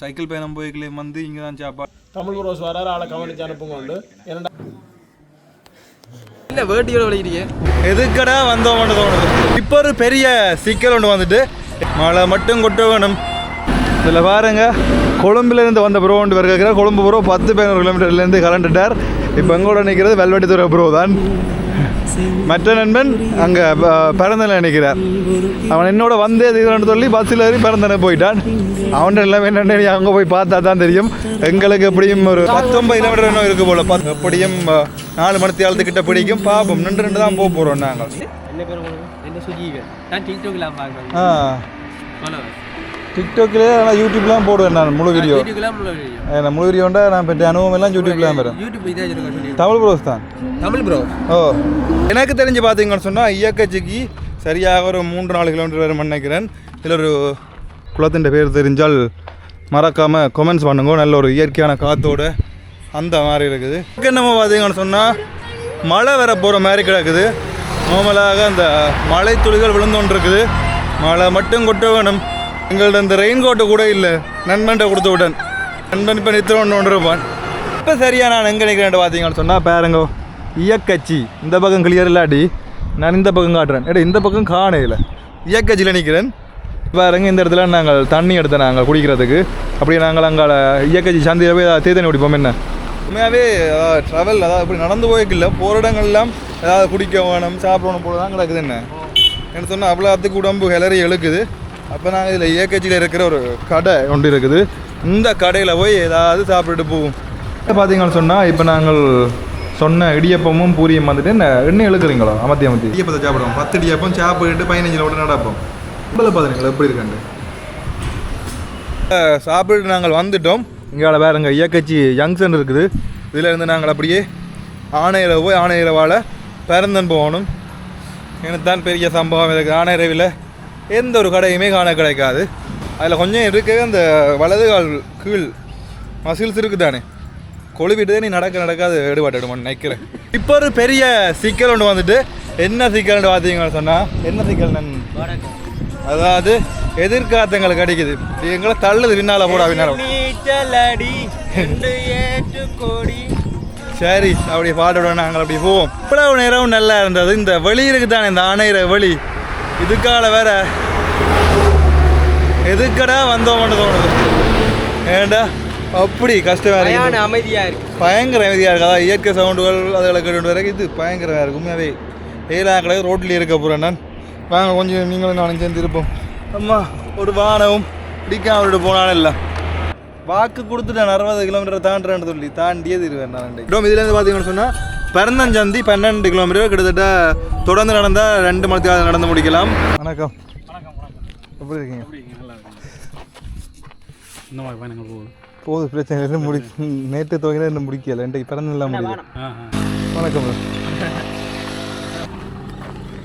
Cycle பயணம் போய்க்கலே வந்து இங்கே தான் சாப்பாடு. தமிழ் ப்ரோஸ் வராரு ஆளை கவனிச்சு அனுப்புங்க உண்டு ஏன்னா என்ன வேட்டியோட விளையாடுறீங்க எதுக்கடா வந்தோம்னு தோணுது. இப்போ ஒரு பெரிய சிக்கல் ஒன்று வந்துட்டு மழை மட்டும் கொட்ட வேணும். இதில் பாருங்க கொழும்புலேருந்து வந்த ப்ரோ ஒன்று வருகிற கொழும்பு ப்ரோ பத்து பதினோரு கிலோமீட்டர்லேருந்து கலண்டுட்டார் இப்போ எங்கூட நிற்கிறது வெல்வெட்டித்துறை ப்ரோ தான். மற்ற நண்பன் அங்கே பிறந்தல நிற்கிறார் அவன் என்னோட வந்தே தீவிரம்னு சொல்லி பஸ்ஸில் ஏறி பிறந்தன போயிட்டான். அவன் எல்லாம் என்னென்ன அங்கே போய் பார்த்தா தான் தெரியும். எங்களுக்கு எப்படியும் ஒரு பத்தொன்பது கிலோமீட்டர் இன்னும் இருக்கு போல. பத் எப்படியும் நாலு மணி ஆழத்துக்கிட்ட பிடிக்கும். பார்ப்போம் நின்று நின்று தான் போக போகிறோம் நாங்கள். என்ன பேர் என்ன சுஜீவன் நான் டிக்டாக்ல பார்க்குறேன். ஆ. டிக்டாக்லேயே ஆனால் யூடியூப்லாம் போடுவேன் நான் முழு வீடியோ நான் முழு வீடியோண்டா நான் பெற்ற அனுபவம் எல்லாம் யூடியூப்லாம் வரும். தமிழ் ப்ரோஸ் தான். தமிழ் ப்ரோ ஓ. எனக்கு தெரிஞ்சு பார்த்தீங்கன்னு சொன்னால் இயக்கச்சிக்கு சரியாக ஒரு மூன்று நாலு கிலோமீட்டர் வரும் நினைக்கிறேன். இதில் ஒரு குளத்தின் பேர் தெரிஞ்சால் மறக்காமல் கமெண்ட்ஸ் பண்ணுங்க. நல்ல ஒரு இயற்கையான காற்றோட அந்த மாதிரி இருக்குது. நம்ம பார்த்தீங்கன்னு சொன்னால் மழை வர போகிற மாதிரி கிடக்குது. நார்மலாக அந்த மழை துளிகள் விழுந்தோன்னு இருக்குது மழை மட்டும் கொட்ட வேணும். எங்கள்ட்ட இந்த ரெயின் கோட்டு கூட இல்லை. நண்பன்ட்ட கொடுத்து விட்டேன். நண்பன் இப்போ நித்திரம் ஒன்று இருப்பான் இப்போ சரியா நான் எங்கே நிற்கிறேன் பார்த்தீங்கன்னு சொன்னால் பாருங்க இயக்கச்சி இந்த பக்கம் கிளியர் இல்லாட்டி நான் இந்த பக்கம் காட்டுறேன். ஏடா இந்த பக்கம் காணையில். இயக்கச்சியில் நிற்கிறேன் பாருங்க இந்த இடத்துல நாங்கள் தண்ணி எடுத்தோம் நாங்கள் குடிக்கிறதுக்கு. அப்படியே நாங்கள் அங்கே இயக்கச்சி சந்தையில் போய் ஏதாவது தேத்தண்ணி குடிப்போம் என்ன? உண்மையாகவே ட்ராவல் அதாவது இப்படி நடந்து போய்க்கில்ல போகிற இடங்கள்லாம் ஏதாவது குடிக்க வேணும் சாப்பிடணும் போல தான் கிடக்குது என்ன? என்ன சொன்னால் அவ்வளோத்துக்கு உடம்பு கிளறி எழுக்குது. அப்போ நாங்கள் இதில் இயக்கச்சியில் இருக்கிற ஒரு கடை ஒன்று இருக்குது. இந்த கடையில் போய் ஏதாவது சாப்பிட்டுட்டு போவோம். பார்த்தீங்கன்னு சொன்னால் இப்போ நாங்கள் சொன்ன இடியப்பமும் பூரியும் வந்துட்டு என்ன எண்ணெய் இழுக்கிறீங்களோ? அமர்த்தி அமர்த்தி இடியப்பத்தை சாப்பிடுவோம். பத்து இடியப்பம் சாப்பிட்டு பதினஞ்சு கிலோமீட்டர் நடப்போம். உங்களை பார்த்துறீங்களா எப்படி இருக்காண்டு சாப்பிட்டு நாங்கள் வந்துட்டோம். இங்கே வேறுங்க இயக்கச்சி ஜங்ஷன் இருக்குது. இதில் இருந்து நாங்கள் அப்படியே ஆணையில் போய் ஆணையரவால் பிறந்தன் போகணும். எனக்கு தான் பெரிய சம்பவம். இருக்குது ஆணையரவில் எந்த ஒரு கடையுமே காண கிடைக்காது. அதில் கொஞ்சம் இருக்குது அந்த வலது கால் கீழ் மசில்ஸ் இருக்குது தானே கொழுவிட்டு நீ நடக்க நடக்காது எடுபாட்டு நினைக்கிறேன். இப்போ ஒரு பெரிய சிக்கல் ஒன்று வந்துட்டு என்ன சிக்கல்னு பார்த்தீங்கன்னு சொன்னால் என்ன சிக்கல் நான்? அதாவது எதிர்காத்தங்களுக்கு அடிக்குது எங்களை தள்ளுது பின்னால போடா பின்னால நீச்சலடி ரெண்டு ஏற்று கோடி. சரி அப்படி பாட்டோட நாங்கள் அப்படி போவோம். இவ்வளவு நேரம் நல்லா இருந்தது. இந்த வெளி இருக்கு தானே இந்த ஆணையிற வெளி. இதுக்கால வேற எதுக்கடா வந்தோம்னு தோணுது? ஏண்டா அப்படி கஷ்டமா இருக்கு அமைதியா இருக்கு. பயங்கர அமைதியாக இருக்கு. அதாவது இயற்கை சவுண்டுகள் அதில் கேட்டு வரைக்கும் இது பயங்கரமாக இருக்கும் உண்மையாகவே ஏழாம் கடை ரோட்லேயே இருக்க போகிறேன் நான். வாங்க கொஞ்சம் நீங்களும் நானும் சேர்ந்து இருப்போம். அம்மா ஒரு வானவும் பிடிக்காம விட்டு போனாலும் இல்லை. வாக்கு கொடுத்துட்டேன். அறுபது கிலோமீட்டர் தாண்டுறேன்னு சொல்லி தாண்டியே தருவேன் நான் இடம் இதுலேருந்து பார்த்தீங்கன்னு சொன்னால் பெருந்தஞ்சந்தி பன்னெண்டு கிலோமீட்டர் கிட்டத்தட்ட தொடர்ந்து நடந்தால் ரெண்டு மணி நேரம் நடந்து முடிக்கலாம். வணக்கம். எப்படி இருக்கீங்க? இந்த மாதிரி பயணங்கள் போகுது போது பிரச்சனை இல்லை முடி நேற்று துவங்கினா இன்னும் முடிக்கல. இன்றைக்கு பிறந்து எல்லாம் முடியல. வணக்கம்.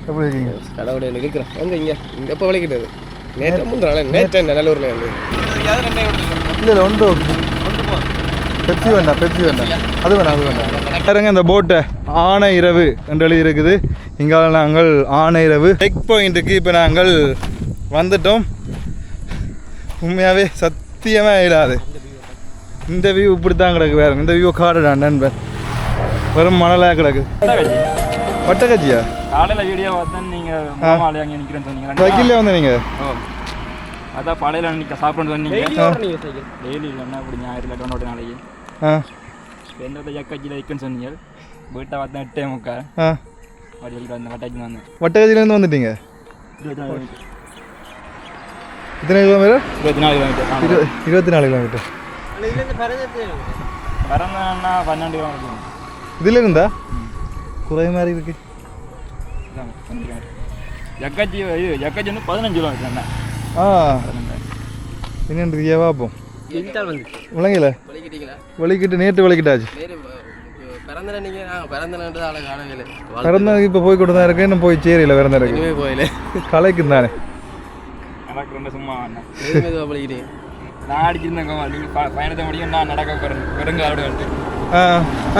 எப்படி இருக்கீங்க? கடவுளை இருக்கிறேன். வந்து இங்க? இங்க எப்போ விளைக்கிட்டது நேற்று முந்தினால நேற்று நல்லூர்ல இருந்து? இல்லை இல்லை ஒன்று பெப்சி வேண்டாம் பெப்சி வேண்டாம். அது வேண்டாம் அது வேண்டாம். பாருங்க இந்த போட்டை ஆனை இரவு என்று எழுதி இருக்குது இங்கால நாங்கள் ஆனை இரவு. செக் பாயிண்ட்டுக்கு இப்போ நாங்கள் வந்துட்டோம். உண்மையாகவே சத்தியமாக இல்லாது. இந்த வியூ இப்படி தான் கிடக்கு வேற இந்த வியூ காடுடா நண்பன் வெறும் மணலாக கிடக்கு. வட்டக்கச்சியா காலையில் வீடியோ பார்த்தேன். நீங்கள் சைக்கிள்ல வந்து நீங்கள் அதான் பழையில நிற்க சாப்பிட்றேன்னு சொன்னீங்க. டெய்லி இல்லைன்னா அப்படி ஞாயிறு இல்லை டொன்னோட நாளைக்கு? ஆ. என்னோட எக்கச்சியில் இருக்குன்னு சொன்னீங்க. வீட்டை பார்த்தேன் எட்டே முக்கா வெளியில் வந்தேன் வட்டாச்சு வந்தேன். வட்டக்கச்சிலேருந்து வந்துட்டீங்க? இருபத்தி நாலு கிலோமீட்டர். எத்தனை கிலோமீட்டர்? இருபத்தி நாலு கிலோமீட்டர். இரு இருபத்தி நாலு கிலோமீட்டர். பிறந்தேன்னா பன்னெண்டு கிலோமீட்டர் இதில் இருந்தா? குறை மாதிரி இருக்கு. இது எக்கச்சி வந்து பதினஞ்சு கிலோமீட்டர் என்ன ஆ. என்னென்று பார்ப்போம் விளங்கல வலிக்கிட்டு நேற்று வலிக்கிட்டாச்சு. வேறு பிறந்த நீங்க? நாங்கள் பிறந்தனன்றது ஆளை காணவே இல்லை பிறந்ததுக்கு இப்போ போய் கொண்டு தான் இருக்கேன் இன்னும் போய் சேரியில் பிறந்ததுக்கு இனிமே போயில கலைக்கும் தானே எனக்கு ரொம்ப சும்மா நான் அடிச்சிருந்தேன் நீங்கள் பயணத்தை முடியும் நான் நடக்க வெறுங்காலோட ஆ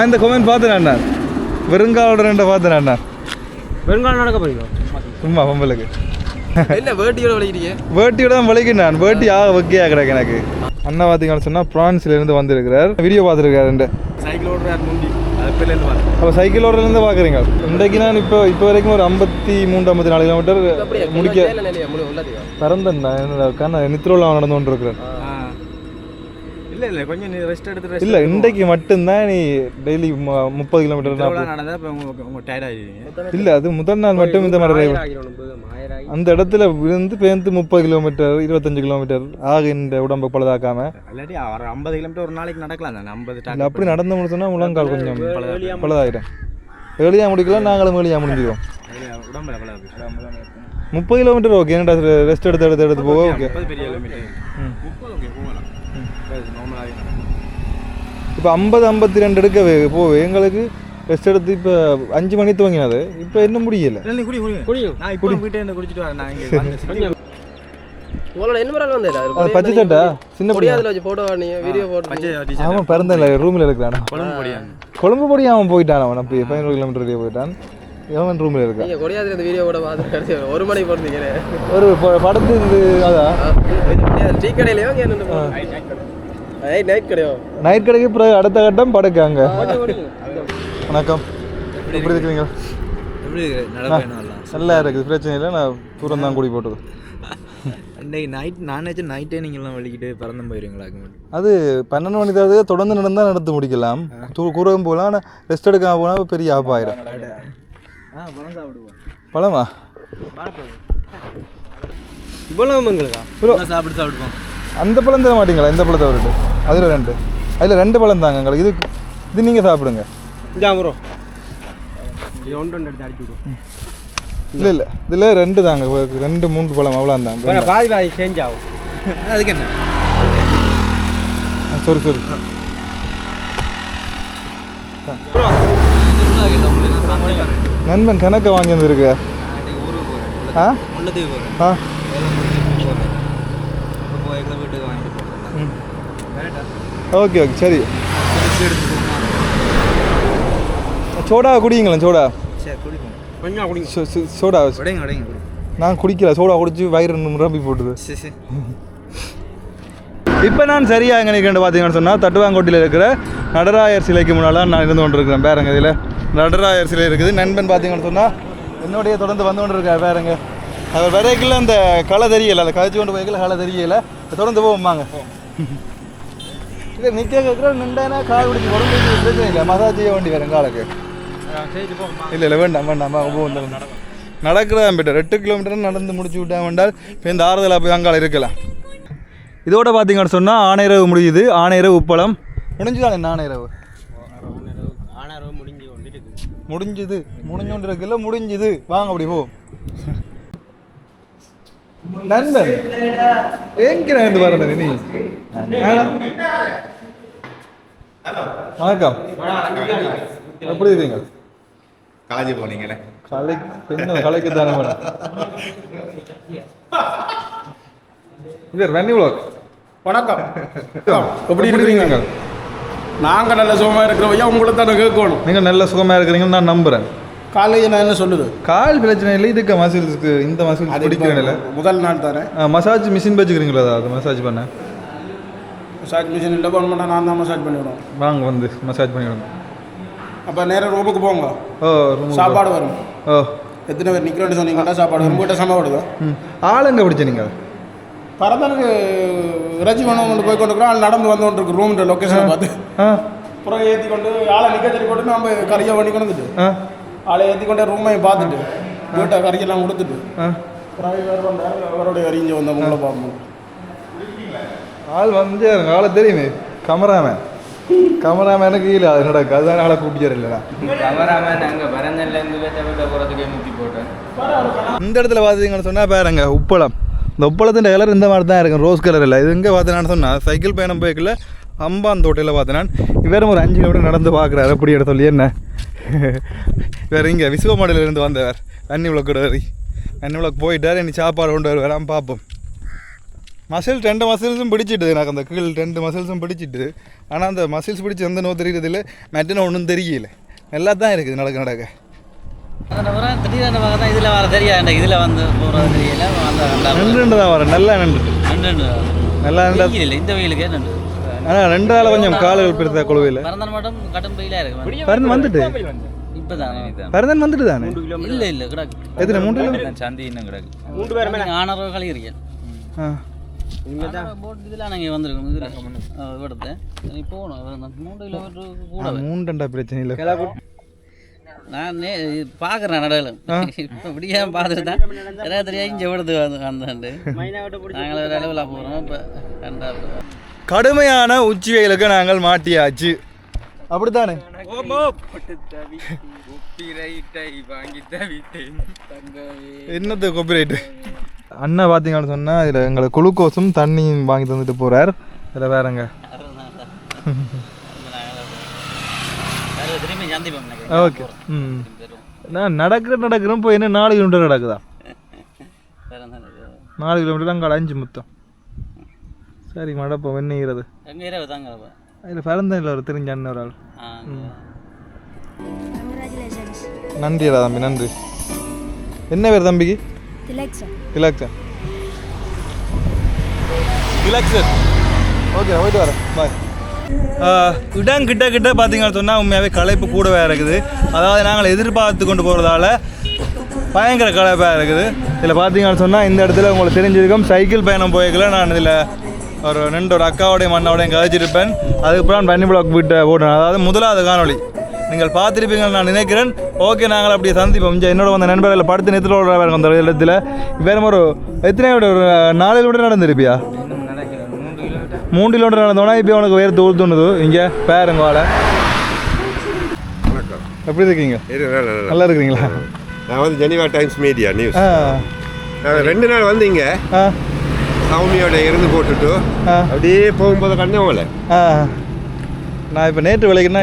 இந்த கொமெண்ட் பார்த்தேன் அண்ணா. வெறுங்காலோட ரெண்டை பார்த்தேன் அண்ணா. பெருங்காலம் நடக்க போறீங்க சும்மா பொம்பளுக்கு. என்ன வேட்டியோட விளைக்கிறீங்க வேட்டியோட தான் வலிக்கு நான். வேட்டி ஆக வைக்கையா கிடக்கு எனக்கு. அண்ணா பார்த்தீங்கன்னு சொன்னால் பிரான்ஸ்லேருந்து வந்திருக்கிறார். வீடியோ பார்த்துருக்காரு சைக்கிள் ஓடுறாரு முந்தி அப்போ சைக்கிள் ஓடுறதுலேருந்து பார்க்குறீங்க இன்றைக்கு நான் இப்போ இப்போ வரைக்கும் ஒரு ஐம்பத்தி மூன்று ஐம்பத்தி நாலு கிலோமீட்டர் முடிக்க பிறந்தேன் நான். என்னோட கண்ண நித்ரோவில் நடந்து கொண்டு இருக்கிறேன் இல்ல இல்ல கொஞ்சம் நீ ரெஸ்ட் எடுத்து ரெஸ்ட் இல்லை இன்றைக்கு மட்டும்தான் நீ டெய்லி முப்பது கிலோமீட்டர் நடந்தா இப்போ உங்க உங்க டயர்ட் ஆகிடுவீங்க இல்லை அது முதல் நாள் மட்டும் இந்த மாதிரி அந்த இடத்துல விழுந்து பேருந்து முப்பது கிலோமீட்டர் இருபத்தஞ்சு கிலோமீட்டர் ஆக இந்த உடம்பை பழுதாக்காம இல்லாட்டி ஒரு ஐம்பது கிலோமீட்டர் ஒரு நாளைக்கு நடக்கலாம் தானே ஐம்பது இல்லை அப்படி நடந்து முடிச்சோன்னா முழங்கால் கொஞ்சம் பழுதாயிடும் ஏழியாக முடிக்கலாம் நாங்களும் ஏழியாக முடிஞ்சிடுவோம் உடம்புல பல முப்பது கிலோமீட்டர் ஓகே ரெஸ்ட் எடுத்து எடுத்து எடுத்து போக ஓகே முப்பது பெரிய கிலோமீட்டர் முப்பது ஓகே போகலாம் நார்மலாகவே இப்போ ஐம்பது ஐம்பத்தி ரெண்டு எடுக்க போவே. எங்களுக்கு ரெஸ்ட் எடுத்து இப்போ அஞ்சு மணி துவங்கினது. இப்போ இன்னும் முடியல. இப்போ பச்சை சட்டை. சின்ன பொடியா அவன் பிறந்தல ரூமில் இருக்கிறான்? குழம்பு பொடியா அவன் போயிட்டான் அவன். அப்படி பதினோரு கிலோமீட்டர் போயிட்டான். அவன் ரூமில் இருக்கான். நீங்க கொடியாதுல இந்த வீடியோ கூட பார்த்து கடைசி ஒரு மணிக்கு போடுறீங்க ஒரு ப- படத்து அதான். டீ கடையிலயோ நைட் நைட் கடையோ நைட் கடைக்கு பிறகு அடுத்த கட்டம் படுக்காங்க வணக்கம். எப்படி இருக்கிறீங்க? நல்லா இருக்குது பிரச்சனை இல்லை. நான் தூரம் தான் குடி போட்டது. இன்னைக்கு நைட் நான் நினச்சேன் நைட்டே நீங்கள்லாம் வலிக்கிட்டு பறந்து மாட்டேன் அது பன்னெண்டு மணி தான் தொடர்ந்து நடந்தால் நடத்து முடிக்கலாம். கூறவும் போகலாம். ஆனால் ரெஸ்ட் எடுக்காம போனால் பெரிய ஆப்பாயிரும் ஆ பழம் இவ்வளவு மங்களுக்கா சாப்பிட்டு சாப்பிடுவோம் அந்த பழம் தர மாட்டீங்களா? இந்த பழத்தை விட்டு அதில் ரெண்டு. அதில் ரெண்டு பழம் தாங்க எங்களுக்கு. இது இது நீங்கள் சாப்பிடுங்க. இல்லை இல்லை. இதில் ரெண்டு தாங்க ரெண்டு மூன்று பழம் அவ்வளோ தாங்க பாதி பாதி சேஞ்ச் ஆகும். அதுக்கு என்ன? சரி சரி. நண்பன் கணக்கை வாங்கி வந்திருக்கு. ஆ? ஆ இப்போ போய் எங்களை வீட்டுக்கு வாங்கிட்டு போகிறேன் ஓகே ஓகே சரி. சோடா குடிங்களேன் சோடா. சோடா. நான் குடிக்கல சோடா குடிச்சு வயிறு நிரம்பி போட்டுது. இப்போ நான் சரியாக எங்கே நிற்கிறேன் பார்த்தீங்கன்னு சொன்னால் தட்டுவாங்கோட்டியில் இருக்கிற நடராயர் சிலைக்கு முன்னால் நான் இருந்து கொண்டிருக்கிறேன் பேருங்க இதில் நடராயர் சிலை இருக்குது. நண்பன் பார்த்தீங்கன்னு சொன்னால் என்னுடைய தொடர்ந்து வந்து கொண்டு இருக்கார் பேருங்க அவர் வரைக்குள்ள அந்த களை தெரியல அதை கழிச்சு கொண்டு போய்க்கல களை தெரியல. தொடர்ந்து போவாங்க இல்லை நிற்க கேட்குற நின்றானா கால் பிடிச்சி உடம்பு பிரச்சனை இல்லை மசாஜ் செய்ய வேண்டி வேறு காலுக்கு இல்லை இல்லை வேண்டாம் வேண்டாம் போகும் நடக்கிறதா பெட்டர் எட்டு கிலோமீட்டர் நடந்து முடிச்சு விட்டேன் வேண்டால் இப்போ இந்த ஆறுதலாக போய் அங்கால இருக்கலாம் இதோட பார்த்தீங்கன்னு சொன்னால் ஆணையரவு முடியுது ஆணையரவு உப்பளம் முடிஞ்சுதான் என்ன ஆணையரவு முடிஞ்சுது முடிஞ்சோண்டு இருக்குல்ல முடிஞ்சுது வாங்க அப்படி போ நண்பன் எங்க இருந்து வரது நீ? வணக்கம். எப்படி இருக்கீங்க? காலேஜ் போனீங்களே. கலை என்ன கலைக்கு தானே இது ரன்னி vlog. வணக்கம். எப்படி இருக்கிறீங்க நாங்கள் நல்ல சுகமாக இருக்கிறோம் ஐயா உங்களை தானே கேட்கணும். நீங்கள் நல்ல சுகமாக இருக்கிறீங்கன்னு நான் நம்புகிறேன் காலேஜ் நான் என்ன சொல்லுது? கால் பிரச்சனை இல்லை இதுக்கு மசில்ஸ்க்கு இந்த அது பிடிக்கிறேன் இல்லை. முதல் நாள் தானே? மசாஜ் மிஷின் வச்சுக்கிறீங்களா அதாவது மசாஜ் பண்ண? மசாஜ் மிஷின் இல்லை பண்ண நான் தான் மசாஜ் பண்ணிவிடுவோம் வாங்க வந்து மசாஜ் பண்ணிவிடுங்க அப்போ நேராக ரூமுக்கு போங்க. ஓ க்கு சாப்பாடு வரும். ஓ. எத்தனை பேர் நிற்கிறோன்னு சொன்னீங்கன்னா சாப்பாடு வரும். உங்கள்கிட்ட ம். ஆளுங்க பிடிச்ச நீங்கள் பரதனுக்கு இறைச்சி வேணும் போய் கொண்டு ஆள் நடந்து வந்து கொண்டு இருக்கு ரூம் லொக்கேஷனை பார்த்து. அப்புறம் ஏற்றி கொண்டு ஆளை நிற்க தள்ளி போட்டு நம்ம கறியை பண்ணி கொண்டு வந்துட்டு ஆளை ஏற்றி கொண்டு ரூமை பார்த்துட்டு வீட்டை கறியெல்லாம் கொடுத்துட்டு. அப்புறம் வேறு அவருடைய அறிஞ்சு வந்த உங்களை பார்ப்போம். ஆள் வந்து எனக்கு ஆளை தெரியுமே. கமராமேன். கமராமேனுக்கு இல்லை அது நடக்கு அதுதான் ஆளை கூப்பிட்டு இல்லைண்ணா கவராமன் அங்கே பரந்தன்லேருந்து வீட்டை விட்ட போகிறதுக்கே முக்கி போட்டேன். இந்த இடத்துல பார்த்தீங்கன்னு சொன்னால் பாருங்க உப்பளம். இந்த உப்பளத்தின் கலர் இந்த மாதிரி தான் இருக்கும். ரோஸ் கலர் இல்லை. இது எங்கே பார்த்தேன்னு சொன்னால் சைக்கிள் பயணம் போய்க்கல அம்பான் தோட்டையில் பார்த்தேன் இவரும் ஒரு அஞ்சு கிலோமீட்டர் நடந்து பார்க்குறாரு. அப்படி இட சொல்லி என்ன? வேறு இங்கே விசுவமாடியில இருந்து வந்தவர். அன்னி விளக்கோட வரி அன்னி விளக்கு போயிட்டார். இனி சாப்பாடு கொண்டு வருவாராம் பார்ப்போம். மசில் ரெண்டு மசில்ஸும் பிடிச்சிட்டு எனக்கு அந்த கீழ் ரெண்டு மசில்ஸும் பிடிச்சிட்டு ஆனால் அந்த மசில்ஸ் பிடிச்சி எந்த நோ தெரியுறது இல்லை மெட்டின ஒன்றும் தெரியல நல்லா தான் இருக்குது நடக்க நடக்க திடீர்னு பார்த்தா இதில் வர தெரியாது இதில் வந்து போகிறது தெரியல நன்று தான் வரேன் நல்லா நன்று ரெண்டு நல்லா இல்லை இந்த வெயிலுக்கு என்ன ஆனால் ரெண்டு நாள் கொஞ்சம் காலையில் பெருத்த குழுவில் பிறந்த மட்டும் கடும் வெயிலாக இருக்கு பறந்து வந்துட்டு இப்போதான் பறந்தன் வந்துட்டு தானே இல்லை இல்லை கிடக்கு எத்தனை மூன்று கிலோ சந்தி இன்னும் கிடக்கு மூன்று பேருமே ஆனரவு கழிக்கிறீங்க மூண்டண்டா பிரச்சனை இல்லை. நான் பார்க்குறேன் நடுவில் இப்படியே பார்த்துட்டு தான். நிறையா தெரியாது இங்கே விடுது வந்தாண்டு போகிறோம் கடுமையான உச்சி வெயிலுக்கு நாங்கள் மாட்டியாச்சு. அப்படித்தானே? என்னது காப்பிரைட்டு அண்ணா பார்த்தீங்கன்னு சொன்னால் இதில் எங்களுக்கு குளுக்கோஸும் தண்ணியும் வாங்கி தந்துட்டு போகிறார் இதில் வேறங்க. ஓகே. ம். நான் நடக்கிற நடக்கிறேன் போய் என்ன நாலு கிலோமீட்டர் நடக்குதா? வேறு என்ன நாலு கிலோமீட்டர் அங்கே அஞ்சு மொத்தம். சரி மடப்போம் எங்கள் அப்போ? அதில் பிறந்ததில்ல ஒரு தெரிஞ்ச அண்ணன் ஒரு ஆள். ஆ நன்றிடா தம்பி நன்றி. என்ன பேர் தம்பிக்கு? திலக்ஷன் திலக்ஷன் திலக்ஷன் ஓகே போயிட்டு வரேன். பாய் இடம் கிட்ட கிட்ட பார்த்தீங்கன்னு சொன்னால் உண்மையாகவே களைப்பு கூடவே இருக்குது. அதாவது நாங்கள் எதிர்பார்த்து கொண்டு போகிறதால பயங்கர களைப்பாக இருக்குது. இதில் பார்த்தீங்கன்னு சொன்னால் இந்த இடத்துல உங்களுக்கு தெரிஞ்சிருக்கும். சைக்கிள் பயணம் போய்க்கல. நான் இதில் ஒரு ரெண்டு ஒரு அக்காவோடையும் அண்ணாவோடையும் கதைச்சிருப்பேன். அதுக்கப்புறம் பண்ணி பிளாக் விட்டு போட்டேன் அதாவது முதலாவது காணொளி. நீங்கள் பார்த்துருப்பீங்கன்னு நான் நினைக்கிறேன். ஓகே நாங்கள் அப்படியே சந்திப்போம். இங்கே என்னோட வந்த நண்பர்கள் படுத்து வேறு அந்த இடத்துல வேறு ஒரு எத்தனை விட ஒரு நாலு கிலோமீட்டர் நடந்திருப்பியா? மூணு கிலோமீட்டர் நடந்தோன்னா இப்போ உனக்கு வேறு தூள் தோணுது இங்கே பேருங்க வாழை வணக்கம். எப்படி இருக்கீங்க? இரு, நல்ல, இருக்கிறீங்களா? நான் வந்து ஜெனிவா டைம்ஸ் மீடியா நியூஸ் நான் ரெண்டு நாள் வந்தீங்க ஆ. சௌமியோட இருந்து போட்டுட்டு. அப்படியே போகும்போது கண்ணவங்கள ஆ. நான் இப்போ நேற்று விலைக்குன்னா?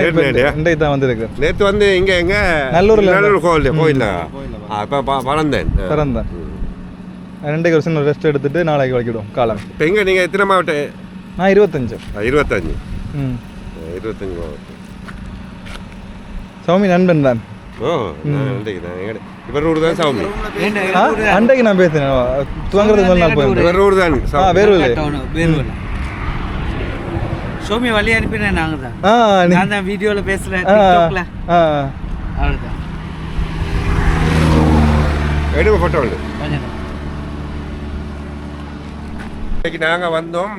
இன்றைக்கு தான் வந்திருக்கேன் நேற்று வந்து இங்கே எங்க? நல்லூர்ல நல்லூர் கோவில் கோயில்ல இப்போ வளர்ந்தேன் பிறந்தேன். ரெண்டு வருஷம் ரெஸ்ட் எடுத்துட்டு நாளைக்கு வலிக்கிடுவோம் காலம். இப்போ எங்கே நீங்கள் எத்தனை மாவட்டம் நான் இருபத்தஞ்சு. ஆ, இருபத்தஞ்சு. ம். ஆ, இருபத்தஞ்சு மாவட்டம் சௌமி நண்பன் தான். ஓ நான் இவர் ஊர் தான் சௌமி. ஆ, அன்றைக்கு நான் பேசினேன். துவங்குறதுக்கு நாள் போயிருந்தேன். இவர் ஊர் தான் ஆ சௌமி. வழி அனுப்பினேன் நாங்கள் தான் நான் தான் வீடியோவில் பேசுகிறேன் அவ்வளோதான் எடுக்க போட்டோ உண்டு கொஞ்சம் இன்னைக்கு நாங்கள் வந்தோம்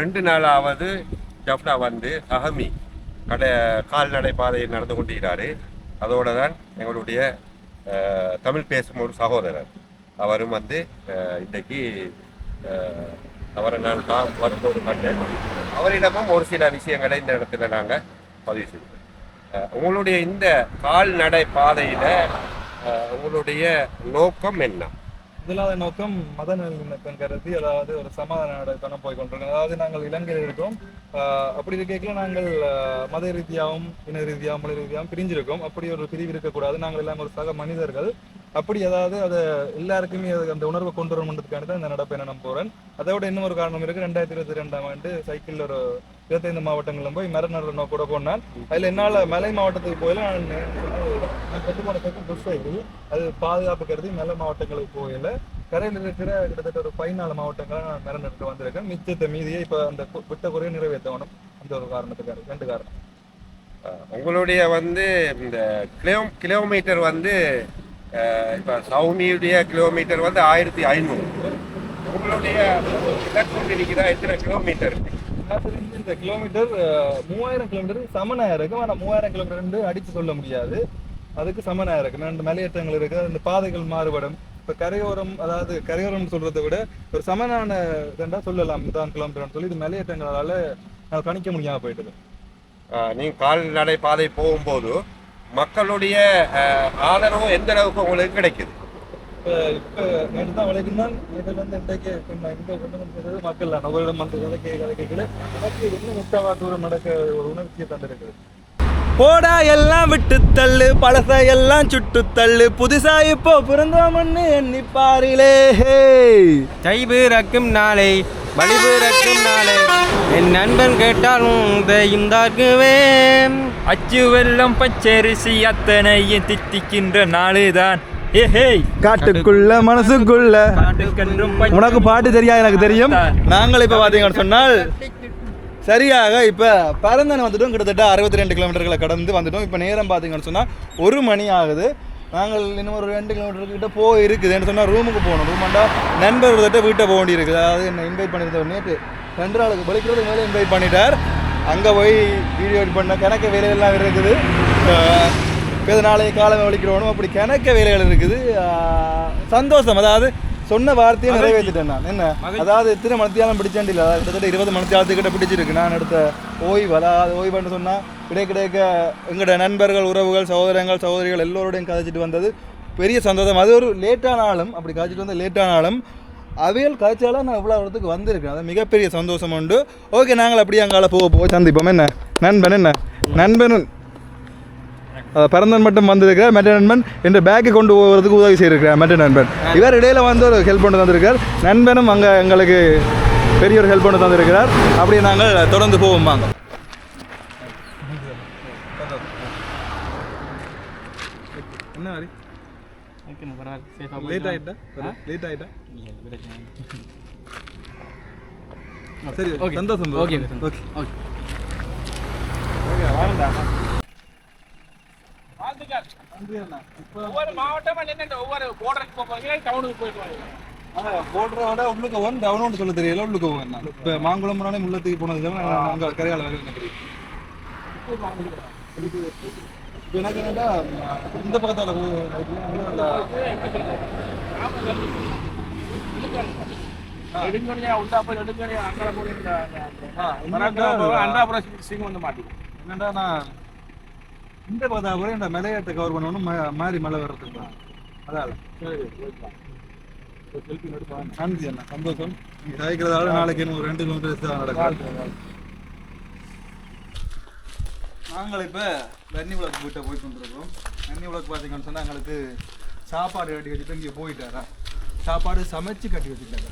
ரெண்டு நாளாவது ஜப்னா வந்து அகமி கடை கால்நடை பாதையில் நடந்து கொண்டிருக்கிறாரு. அதோட தான் எங்களுடைய தமிழ் பேசும் ஒரு சகோதரர். அவரும் வந்து இன்றைக்கு அவரை நான் கா வரும்போது கண்டேன். அவரிடமும் ஒரு சில விஷயங்களை இந்த இடத்துல நாங்கள் பதிவு செய்தோம் உங்களுடைய இந்த கால்நடை பாதையில் உங்களுடைய நோக்கம் என்ன? முதலாவது நோக்கம் மத நல்லிணக்கம் கருதி அதாவது ஒரு சமாதான நாடு போய் கொண்டிருக்கோம் அதாவது நாங்கள் இலங்கையில் இருக்கோம். அப்படி இருக்கையில் நாங்கள் மத ரீதியாகவும் இன ரீதியாகவும் மொழி ரீதியாகவும் பிரிஞ்சிருக்கோம். அப்படி ஒரு பிரிவு இருக்கக்கூடாது. நாங்கள் எல்லாம் ஒரு சக மனிதர்கள். அப்படி ஏதாவது அதை எல்லாருக்குமே அது அந்த உணர்வை கொண்டு வரணுன்றதுக்காண்டி தான் இந்த நடப்பயணம் நான் போகிறேன் அதோட இன்னும் ஒரு காரணம் இருக்குது ரெண்டாயிரத்தி இருபத்தி ரெண்டாம் ஆண்டு சைக்கிளில் ஒரு இருபத்தைந்து மாவட்டங்களில் போய் மர நடுற கூட போனேன். அதில் என்னால் மலை மாவட்டத்துக்கு போயில நான் நான் கட்டுமான சைக்கிள் புஷ் சைக்கிள் அது பாதுகாப்பு கருதி மலை மாவட்டங்களுக்கு போகல. கரையில் இருக்கிற கிட்டத்தட்ட ஒரு பதினாலு மாவட்டங்களை நான் மரம் நட்டு வந்திருக்கேன் மிச்சத்தை மீதியை இப்போ அந்த விட்ட குறைய நிறைவேற்றணும். அந்த ஒரு காரணத்துக்காக ரெண்டு காரணம். உங்களுடைய வந்து இந்த கிலோ கிலோமீட்டர் வந்து இப்ப சௌமியுடைய கிலோமீட்டர் வந்து ஆயிரத்தி ஐநூறு. உங்களுடைய இலக்கு இருக்கிறா எத்தனை கிலோமீட்டர் இந்த கிலோமீட்டர் மூவாயிரம் கிலோமீட்டர் சமனாக இருக்கும் ஆனால் மூவாயிரம் கிலோமீட்டர் அடித்து சொல்ல முடியாது. அதுக்கு சமனாக இருக்கு ரெண்டு மலையேற்றங்கள் இருக்கு அந்த பாதைகள் மாறுபடும். இப்போ கரையோரம் அதாவது கரையோரம் சொல்றதை விட ஒரு சமனான இதண்டா சொல்லலாம். இதான் கிலோமீட்டர்னு சொல்லி இது மலையேற்றங்களால நான் கணிக்க முடியாம போயிட்டு அஹ், நீங்க கால்நடை பாதை போகும்போது மக்களுடைய ஆதரவு எந்த அளவுக்கு உங்களுக்கு கிடைக்குது? நேற்று தான் வளைக்குந்தான் இதில் வந்து இன்றைக்கு இங்கே கொண்டு வந்து மக்கள் தான். ஒவ்வொரு வந்து கதை கே கதை கேட்கல. எனக்கு இன்னும் முக்காவா தூரம் நடக்க ஒரு உணர்ச்சியை தந்திருக்குது போடா எல்லாம் விட்டு தள்ளு பழச எல்லாம் சுட்டு தள்ளு. புதுசா இப்போ பிறந்தோம்னு எண்ணி பாரிலே தை பிறக்கும் நாளை வழி பிறக்கும் நாளை. என் நண்பன் கேட்டாலும் இதையும் தாக்குவேன் அச்சு வெள்ளம் பச்சரிசி அத்தனையும் தித்திக்கின்ற நாளுதான். காட்டுக்குள்ள மனசுக்குள்ள. உனக்கு பாட்டு தெரியாது எனக்கு தெரியும். நாங்கள் இப்போ பார்த்தீங்கன்னு சொன்னால் சரியாக இப்போ பரந்தனை வந்துட்டோம் கிட்டத்தட்ட அறுபத்தி ரெண்டு கிலோமீட்டர்களை கடந்து வந்துட்டோம். இப்போ நேரம் பார்த்தீங்கன்னு சொன்னால் ஒரு மணி ஆகுது. நாங்கள் இன்னும் ஒரு ரெண்டு கிலோமீட்டர் கிட்ட போய் இருக்குதுன்னு சொன்னால் ரூமுக்கு போகணும். ரூமாண்டா நண்பர் ஒருத்தட்ட வீட்டை போக வேண்டியிருக்குது. அதாவது என்ன இன்வைட் பண்ணியிருந்தவர் நேற்று ரெண்டு நாளுக்கு பலிக்கிறது மேலே இன்வைட் பண்ணிட்டார். அங்கே போய் வீடியோ எடிட் பண்ண கணக்க வேலையெல்லாம் இருக்குது. இப்போ நாளைக்கு காலமே வலிக்கிறோனும் அப்படி கணக்க வேலைகள் இருக்குது. சந்தோஷம். அதாவது சொன்ன வார்த்தையை நிறைவேற்றிட்டேன் நான். என்ன? அதாவது எத்தனை மணித்தியாலம் பிடிச்சேன் அதாவது கிட்டத்தட்ட இருபது மணித்தியாலத்துக்கிட்ட பிடிச்சிருக்கு. நான் எடுத்த ஓய்வு அதாவது ஓய்வுன்னு சொன்னால் கிடைக்க கிடைக்க எங்களோட நண்பர்கள் உறவுகள் சகோதரங்கள் சகோதரிகள் எல்லோரோடையும் கதைச்சிட்டு வந்தது. பெரிய சந்தோஷம். அது ஒரு லேட்டானாலும் அப்படி கதைச்சிட்டு வந்த லேட்டானாலும் அவையல் காய்ச்சால நான் இவ்வளோ இடத்துக்கு வந்திருக்கேன். அது மிகப்பெரிய சந்தோஷம் உண்டு. ஓகே நாங்கள் அப்படியே அங்கால போக போக சந்திப்போம். என்ன? நண்பன் என்ன? நண்பன் அஹ் பிறந்தன் மட்டும் வந்திருக்கார் மெட்ட நண்பன் என்ற பேக்கை கொண்டு போகிறதுக்கு உதவி செய்திருக்கிறார். மெட்ட நண்பன். இவர் இடையில வந்து ஒரு ஹெல்ப் பண்ணி தந்திருக்கார் நண்பனும் அங்கே எங்களுக்கு பெரிய ஒரு ஹெல்ப் பண்ணி தந்திருக்கிறார். அப்படியே நாங்கள் தொடர்ந்து போவோம். வாங்க. என்ன மாதிரி? லேட் ஆகிட்டா லேட் ஆகிட்டா சரி சந்தோஷம் ஓகே ஓகே ஒவ்வொரு மாவட்டம் என்னென்ன ஒவ்வொரு போர்டருக்கு போகிறீங்க டவுனுக்கு போயிட்டு வாங்க போடுறோட உள்ளுக்கு ஒன் டவுன் சொல்ல தெரியல. உள்ளுக்கு இப்போ மாங்குளம் முள்ளத்துக்கு போனது அங்கே கரையாள வேலை எனக்கு என்னடா இந்த பக்கத்தால் நெடுங்கணியா உண்டாப்ப நெடுங்கணியா அங்கே போய் அண்டாபுரம் சிங் வந்து மாட்டிக்கும். என்னடா நான் இந்த கூட இந்த மலையாட்டை கவர் பண்ணணும் மாறி மலை வர்றதுக்கு அதால. நன்றி அண்ணா. சந்தோஷம். நீங்கள் தவிக்கிறதால நாளைக்கு இன்னும் ஒரு ரெண்டு கிலோமீட்டர் தான் நடக்கும். நாங்கள் இப்போ வெண்ணி விளக்கு வீட்டை போய் கொண்டிருக்கோம் வெண்ணி விளக்கு பார்த்தீங்கன்னு சொன்னால் எங்களுக்கு சாப்பாடு கட்டி வச்சுட்டு இங்கே போயிட்டாரா? சாப்பாடு சமைச்சு கட்டி வச்சுட்டாங்க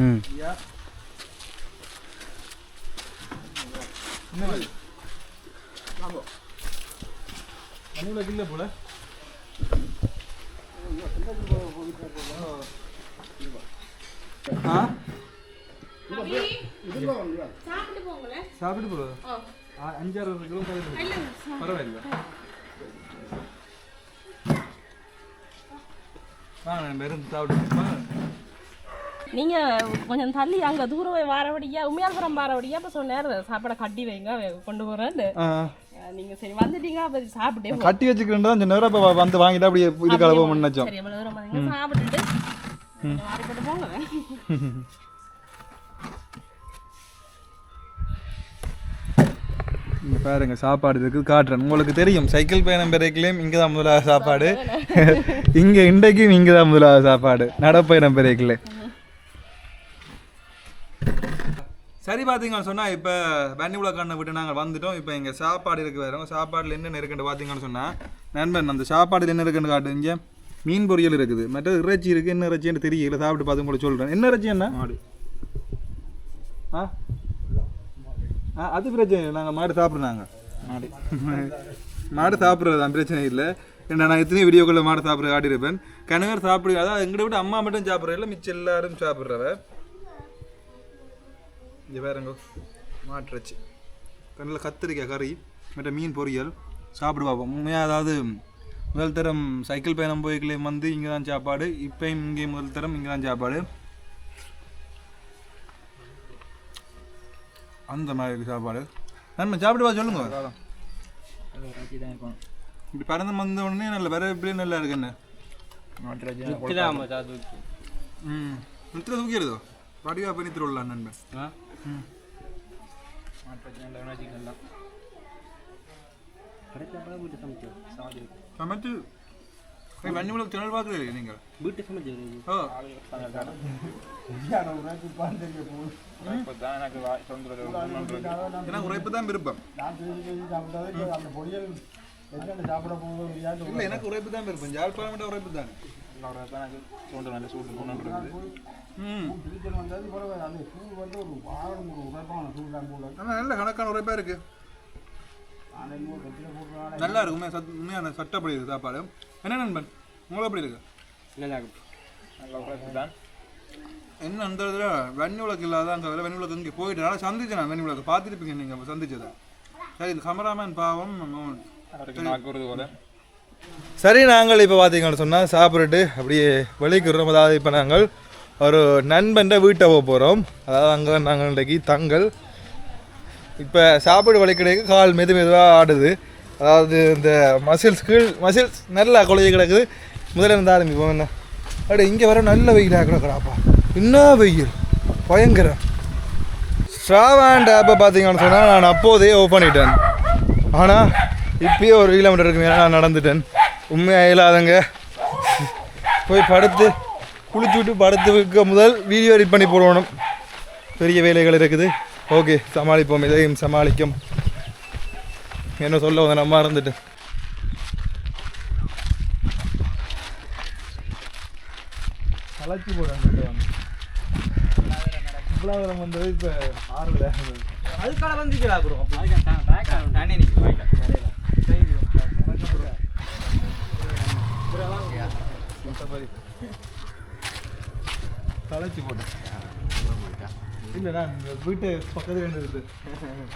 ம். என்ன மாதிரி வெண்ணி விளக்கு இல்லை போல. ஆ? சாப்பிட்டு போகுது அஞ்சாறு கிலோ பரவாயில்ல நான் வெறும் சாப்பிட்டு நீங்க கொஞ்சம் தள்ளி அங்க தூரம் வாரபடியா உமையால்புரம் வாரபடியா அப்ப சொன்னார் சாப்பாடை கட்டி வைங்க கொண்டு போறேன்னு நீங்க சரி வந்துட்டீங்க அப்ப சாப்பிட்டே. கட்டி வச்சுக்கிறேன் கொஞ்சம் நேரம் இப்போ வந்து வாங்கிட்டு அப்படியே இது கலப்போம் நினைச்சோம். சரி தூரம் வந்தீங்க சாப்பிட்டுட்டு போங்க. இங்க பாருங்க சாப்பாடு இருக்குது காட்டுறேன். உங்களுக்கு தெரியும் சைக்கிள் பயணம் பெறைக்கலையும் இங்கே தான் முதலாவது சாப்பாடு. இங்கே இன்றைக்கும் இங்கே தான் முதலாவது சாப்பாடு. நடப்பயணம் பெறைக்கல. சரி பார்த்தீங்கன்னு சொன்னால் இப்போ பன்னிபுல கண்ணை விட்டு நாங்கள் வந்துட்டோம். இப்போ இங்கே சாப்பாடு இருக்கு வேறு சாப்பாடில் என்ன இருக்குன்னு பார்த்தீங்கன்னு சொன்னால் நண்பன் அந்த சாப்பாடில் என்ன இருக்குன்னு காட்டு இங்கே மீன் பொரியல் இருக்குது. மற்றது இறைச்சி இருக்குது என்ன இறைச்சின்னு தெரியல. சாப்பிட்டு பார்த்து உங்களுக்கு சொல்கிறேன் என்ன இறைச்சி என்ன ஆ? ஆ அது பிரச்சனை இல்லை. நாங்கள் மாடு சாப்பிட்றாங்க மாடு. மாடு சாப்பிட்றது தான் பிரச்சனை இல்லை. ஏன்னா நான் எத்தனை வீடியோக்குள்ள மாடு சாப்பிட்ற காட்டியிருப்பேன். கணவர் சாப்பிடு அதான் எங்களை விட்டு அம்மா மட்டும் சாப்பிட்ற இல்லை மிச்சம் எல்லாரும் சாப்பிட்றவ. இங்கே பாருங்க மாட்டுறச்சு. கண்ணில் கத்திரிக்காய் கறி மற்ற மீன் பொரியல் சாப்பிடு பார்ப்போம் உண்மையாக அதாவது முதல் தரம் சைக்கிள் பயணம் போய்களே வந்து இங்கே தான் சாப்பாடு. இப்போயும் இங்கே முதல் தரம் இங்கே தான் சாப்பாடு. அந்த மாதிரி இருக்கு சாப்பாடு. நன்மை சாப்பிட்டு வா சொல்லுங்க. இப்படி பறந்து வந்த உடனே நல்ல வேற எப்படி நல்லா இருக்கு என்ன? ம். நித்திர தூக்கிடுதோ? வடிவா பண்ணி திருவிழா நண்பன். சமைச்சு வண்டி வன்னி உலக சேனல் பார்க்குறீங்க நீங்கள்? வீட்டு சமைச்சு ஓ. இப்பதான் எனக்கு வா- உரைப்பு தான் விருப்பம். இல்லை எனக்கு உரைப்பு தான் விருப்பம். யாழ்ப்பாணம் உரைப்பு தான்? தோன்ற நல்ல சூடு நல்ல கணக்கான உரைப்பாக இருக்கு. நல்லா இருக்கு. உண்மையா சத் உண்மையான சட்டப்படி இருக்கு சாப்பாடு. என்ன நண்பன்? உங்களுக்கு எப்படி இருக்கு? என்ன அந்த இடத்துல வெண்ணி விளக்கு இல்லாத அங்கே வெண்ணி விளக்கு இங்கே போயிட்டு நல்லா சந்திச்சேன் நான் வெண்ணி விளக்கு. பார்த்துருப்பீங்க நீங்கள் சந்திச்சதை? சரி இது கமராமேன் பாவம். அவருக்கு நாக்குறது போல. சரி நாங்கள் இப்போ பார்த்தீங்கன்னு சொன்னால் சாப்பிட்டுட்டு அப்படியே வெளிக்கிறோம் அதாவது இப்போ நாங்கள் ஒரு நண்பன்ட வீட்டை போக போகிறோம் அதாவது அங்கே நாங்கள் இன்றைக்கு தங்கள். இப்போ சாப்பாடு வலிக்கடைக்கு கால் மெது மெதுவாக ஆடுது. அதாவது இந்த மசில்ஸ் கீழ் மசில்ஸ் நல்லா குழைய கிடக்குது. முதல்ல இருந்து ஆரம்பிப்போம். என்ன? அப்படி இங்கே வர நல்ல வெயிலாக கிடக்குறாப்பா. என்ன வெயில்? பயங்கரம் ஸ்ட்ராவாண்ட் ஆப்பை பார்த்தீங்கன்னு சொன்னால் நான் அப்போதே ஓப்பன் பண்ணிட்டேன். ஆனால் இப்பயே ஒரு கிலோமீட்டருக்கு மேலே நான் நடந்துட்டேன். உண்மையாக இல்லாதங்க போய் படுத்து குளிச்சு விட்டு படத்துக்கு முதல் வீடியோ எடிட் பண்ணி போடணும். பெரிய வேலைகள் இருக்குது. ஓகே சமாளிப்போம். இதையும் சமாளிக்கும். என்ன சொல்ல வந்த நம்ம இருந்துட்டு கலச்சி போடுறாங்க இவ்வளோ வந்தது இப்போ ஆறுல அதுக்காக வந்துக்கிறா ப்ரோ நானே கலச்சி போட்டேன் இல்லைண்ணா இந்த வீட்டு பக்கத்துல இருந்து இருக்குது? எங்க.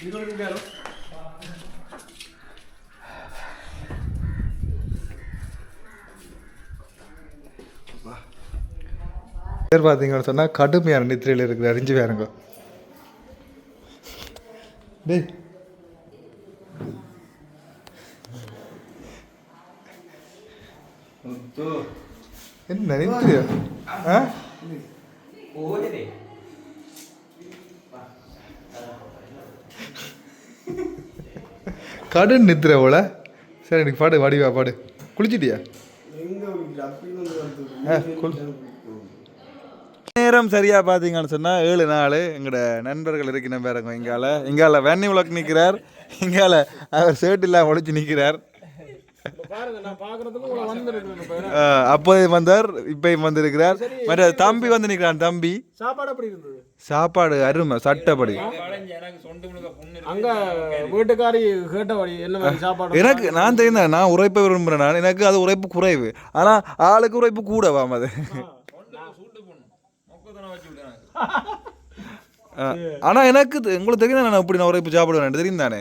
இருபது இருக்காரோ? பேர் பார்த்தீங்கன்னு சொன்னால் கடுமையான நித்திரையில் இருக்கிற அறிஞ்சு வேறுங்க. டேய் என்ன நித்திரையா ஆ கடும் நித்திரை போல. சரி எனக்கு பாடு வடிவா பாடு. குளிச்சிட்டியா? ஆ, குளி நேரம் சரியா பார்த்தீங்கன்னு சொன்னால் ஏழு நாள் எங்களோட நண்பர்கள் இருக்கிற பேருங்க இங்கால. இங்கால வெண்ணி உலக்கு நிற்கிறார் இங்கால அவர் ஷர்ட் இல்லாமல் ஒழிச்சு வந்துருக்கு அப்போதையும் வந்தார் இப்பயும் வந்திருக்கிறார். மற்ற தம்பி வந்து நிற்கிறான் தம்பி. சாப்பாடு அருமை சட்டப்படி. எனக்கு நான் தெரிந்தேன் நான் உரைப்பை விரும்புகிறேன் நான். எனக்கு அது உரைப்பு குறைவு. ஆனால் ஆளுக்கு உரைப்பு கூட வாம் அது சூட்டு புண்ணு மொக்கத்தனை வச்சு விட்டேன் ஆனால் எனக்கு உங்களுக்கு தெரியும் நான் அப்படி நான் உரைப்பு சாப்பிடுவேன் தெரியும் தானே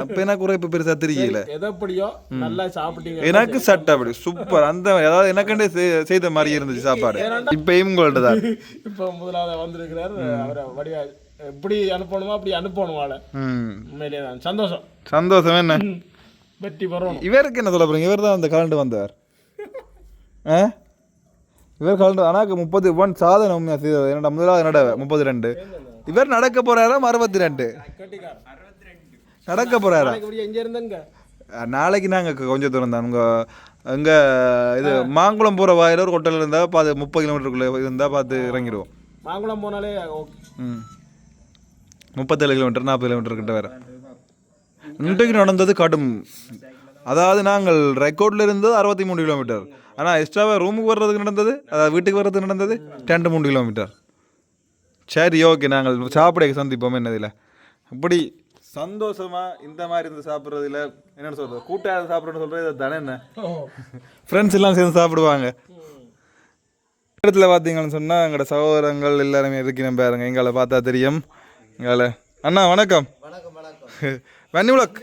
அப்போ எனக்கு உரைப்பு பெருசாக தெரியல. எதப்படியோ நல்லா சாப்பிட்டீங்க. எனக்கு சட்டப்படி சூப்பர். அந்த அதாவது எனக்கண்டே செய்- செய்த மாதிரி இருந்துச்சு சாப்பாடு. இப்பயும் உங்கள்ட்ட தான். இப்போ முதலாவது வந்திருக்கிறார் அவரை வடிவா எப்படி அனுப்பணுமோ அப்படி அனுப்பணும் ஆளை. ம். உண்மையிலேயே தான். சந்தோஷம். சந்தோஷம் என்ன? வெற்றி வரணும் இவருக்கு என்ன சொல்ல போறீங்க? இவர் தான் அந்த கலண்டு வந்தார். ஆ? இவர் கலண்டு ஆனால் முப்பது ஒன் சாதனை உண்மையாக செய்தது என்னடா முதலாவது நடவை முப்பது ரெண்டு. இவர் நடக்க போறாராம் அறுபத்தி ரெண்டு. நடக்க போறாரா? நாளைக்கு நாங்கள் கொஞ்சம் தூரம் தான். உங்கள் அங்கே இது மாங்குளம் போகிற வாயில ஒரு ஹோட்டல் இருந்தால் பார்த்து முப்பது கிலோமீட்டருக்குள்ளே இருந்தால் பார்த்து இறங்கிடுவோம் மாங்குளம் போனாலே ம். முப்பத்தேழு கிலோமீட்டர் நாற்பது கிலோமீட்டர் கிட்ட வேறு. இன்றைக்கு நடந்தது கடும். அதாவது நாங்கள் ரெக்கார்டில் இருந்தது அறுபத்தி மூணு கிலோமீட்டர். ஆனால் எக்ஸ்ட்ராவாக ரூமுக்கு வர்றதுக்கு நடந்தது? அதாவது வீட்டுக்கு வர்றதுக்கு நடந்தது? ரெண்டு மூணு கிலோமீட்டர் சரி ஓகே நாங்கள் சாப்பிட சந்திப்போம் என்னதில்? அப்படி சந்தோஷமா இந்த மாதிரி இருந்து சாப்பிட்றதுல என்னென்னு சொல்கிறது கூட்டாக சாப்பிட்றேன்னு சொல்கிறது தானே என்ன? ஃப்ரெண்ட்ஸ் எல்லாம் சேர்ந்து சாப்பிடுவாங்க. இடத்துல பார்த்தீங்கன்னு சொன்னால் எங்களோட சகோதரங்கள் எல்லாருமே இருக்கிறேன் பாருங்க. எங்களை பார்த்தா தெரியும். எங்களை அண்ணா வணக்கம். வணக்கம் வணக்கம். வன்னிவுலக்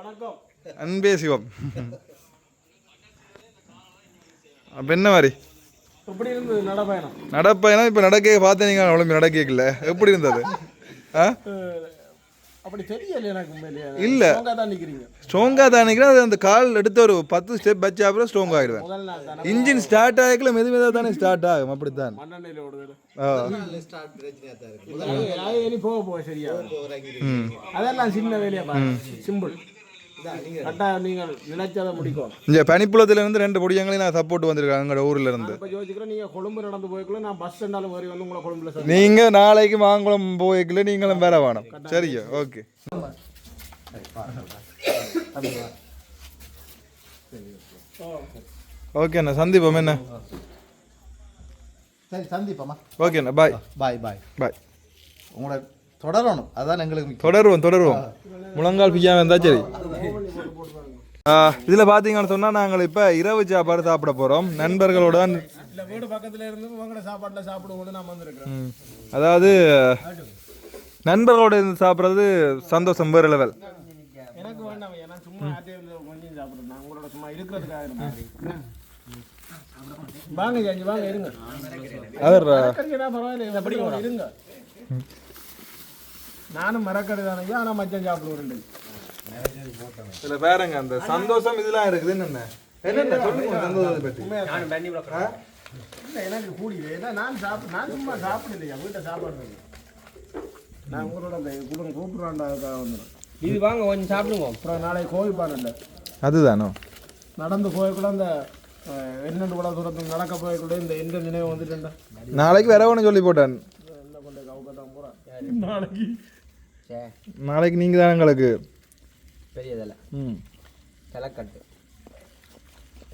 வணக்கம் அன்பே சிவம். அப்போ என்ன மாதிரி? எப்படி இருந்தது நடப்பயணம். நடப்பயணம்? இப்போ நடக்க பார்த்தேன் நீங்கள் உடம்பு நடக்கல எப்படி இருந்தது? ஆ? அப்படி தெரியல எனக்கு உண்மையிலேயே. இல்ல. ஸ்ட்ராங்கா தான் நிக்கிறீங்க. அது அந்த கால் எடுத்த ஒரு பத்து ஸ்டெப் வச்சு அப்புறம் ஸ்ட்ராங் தானே? இன்ஜின் ஸ்டார்ட் ஆகிக்கல மெது மெதுவாக தானே ஸ்டார்ட் ஆகும். அப்படித்தான். மண்ணெண்ணையில் போக போக சரியா அதெல்லாம் சின்ன வேலையா சிம்பிள் கட்டாயம் நீங்கள் நினைச்சதை முடிக்கும் ரெண்டு பொடியங்களையும் நான் சப்போர்ட் வந்திருக்காங்க எங்களோட ஊர்ல இருந்து இப்போ யோசிக்கிறேன் நீங்க கொழும்பு நடந்து போய்க்குள்ள நான் பஸ் ஸ்டாண்டாலும் வரி வந்து உங்களை கொழும்புல சந்தி- நீங்க நாளைக்கு மாங்குளம் போய்க்கல நீங்களும் வேற வேணும் சரியா ஓகே. ஓகேண்ணா சந்திப்போம் என்ன? சரி சந்திப்போம்மா. ஓகேண்ணா பாய் பாய் பாய் பாய் உங்களோட தொடரணும். அதான் எங்களுக்கு. தொடருவோம் தொடருவோம். முழங்கால் பிய்யாம இருந்தா சரி. இதில் பார்த்தீங்கன்னு சொன்னால் நாங்கள் இப்போ இரவு சாப்பாடு சாப்பிட போகிறோம் நண்பர்களோட தான் இல்லை வீடு பக்கத்தில் இருந்து உங்களோட சாப்பாட்டில் சாப்பிடுவோம் நான் வந்திருக்கிறேன். ம். அதாவது நண்பர்களோட இருந்து சாப்பிட்றது சந்தோஷம் வேறு லெவல் எனக்கு வேண்டாம் ஏன்னா சும்மா ஆட்டே கொஞ்சம் சாப்பிடுறேன். நான் உங்களோட சும்மா இருக்கிறதுக்காக இருந்தேன். வாங்க ஜாஞ்சி வாங்க இருங்க அவர் மரக்கறினா பரவாயில்ல எப்படி இருங்க நானும் மரக்கறி தானே ஆனால் மச்சம் சாப்பிடுவேன் இதில் வேறங்க அந்த சந்தோஷம் இதெல்லாம் இருக்குது. என்னென்ன என்னென்ன சொல்லுங்க சந்தோஷத்தை பற்றி இல்லை எனக்கு கூடியது ஏன்னா நான் சாப்பிடு நான் சும்மா சாப்பிடலையா? வீட்டை சாப்பாடு நான் உங்களோட அந்த குடும்பம் கூப்பிடுறாண்டாக்காக வந்துடும். இது வாங்க கொஞ்சம் சாப்பிடுங்க. அப்புறம் நாளைக்கு கோவிப்பானல்ல அதுதானோ? நடந்து போயக்குள்ள அந்த என்னென்று கூட தூரத்தில் நடக்க போயக்குள்ள இந்த எந்த நினைவு வந்துட்டேன்டா? நாளைக்கு வேற ஒன்று சொல்லி போட்டேன். என்ன பண்ணுற கவுக்க தான் போகிறேன் நாளைக்கு நாளைக்கு நீங்கள் தான் எங்களுக்கு? பெரியதில்ல. ம். தலைக்கட்டு.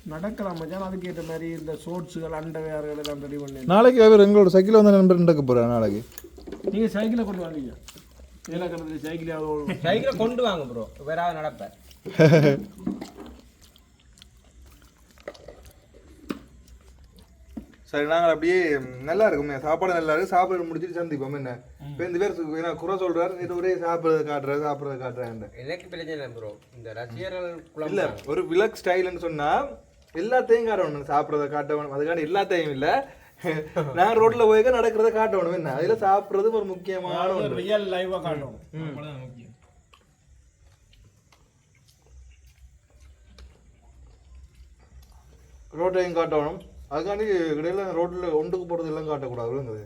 நடக்கலாம் மச்சான் அதுக்கேற்ற மாதிரி இந்த ஷோட்ஸுகள் அண்டவையார்கள் எல்லாம் ரெடி பண்ணி நாளைக்கு அவர் எங்களோட சைக்கிள் வந்து நண்பர் நடக்க போகிறேன் நாளைக்கு? நீங்கள் சைக்கிளை கொண்டு வாங்க ஏலக்கணத்தில் சைக்கிள் யாவது சைக்கிளை கொண்டு வாங்க ப்ரோ வேற நடப்பேன் சரி நாங்கள் அப்படியே நல்லா இருக்குமே. சாப்பாடு நல்லா இருக்கு. சாப்பாடு முடிச்சுட்டு சந்திப்போம். என்ன? இப்போ இந்த பேர் என்ன குறை சொல்றாரு. இது ஒரே சாப்பிட்றது காட்டுறது சாப்பிட்றது காட்டுறேன் எனக்கு பிரச்சனை ப்ரோ இந்த ரசிகர்கள் குழம்பு. இல்ல ஒரு விலக் ஸ்டைல்னு சொன்னா எல்லாத்தையும் காட்டணும் சாப்பிட்றத காட்டணும். அதுக்காண்டி எல்லாத்தையும் இல்ல. நான் ரோட்ல போய் நடக்கிறத காட்டணும். என்ன? அதுல சாப்பிட்றது ஒரு முக்கியமான ஒன்று ரியல் லைவாக காட்டணும். ரோட்டையும் காட்டணும். அதுக்காண்டி இடையில ரோட்ல ஒன்றுக்கு போறது எல்லாம் காட்டக்கூடாது